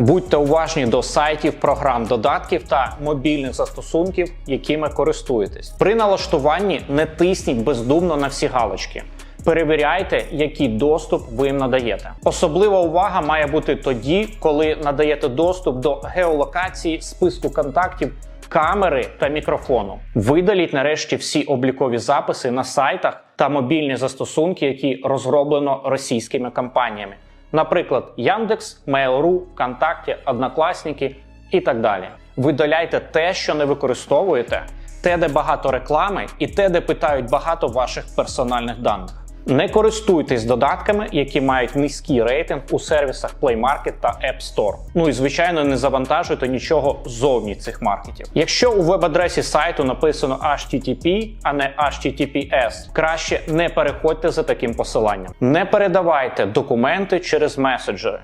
Будьте уважні до сайтів, програм, додатків та мобільних застосунків, якими користуєтесь. При налаштуванні не тисніть бездумно на всі галочки. Перевіряйте, який доступ ви їм надаєте. Особлива увага має бути тоді, коли надаєте доступ до геолокації, списку контактів, камери та мікрофону. Видаліть нарешті всі облікові записи на сайтах та мобільні застосунки, які розроблено російськими компаніями. Наприклад, Яндекс, Mail.ru, ВКонтакті, Однокласники і так далі. Видаляйте те, що не використовуєте, те, де багато реклами, і те, де питають багато ваших персональних даних. Не користуйтесь додатками, які мають низький рейтинг у сервісах Play Market та App Store. Ну і звичайно, не завантажуйте нічого зовні цих маркетів. Якщо у веб-адресі сайту написано HTTP, а не HTTPS, краще не переходьте за таким посиланням. Не передавайте документи через меседжери.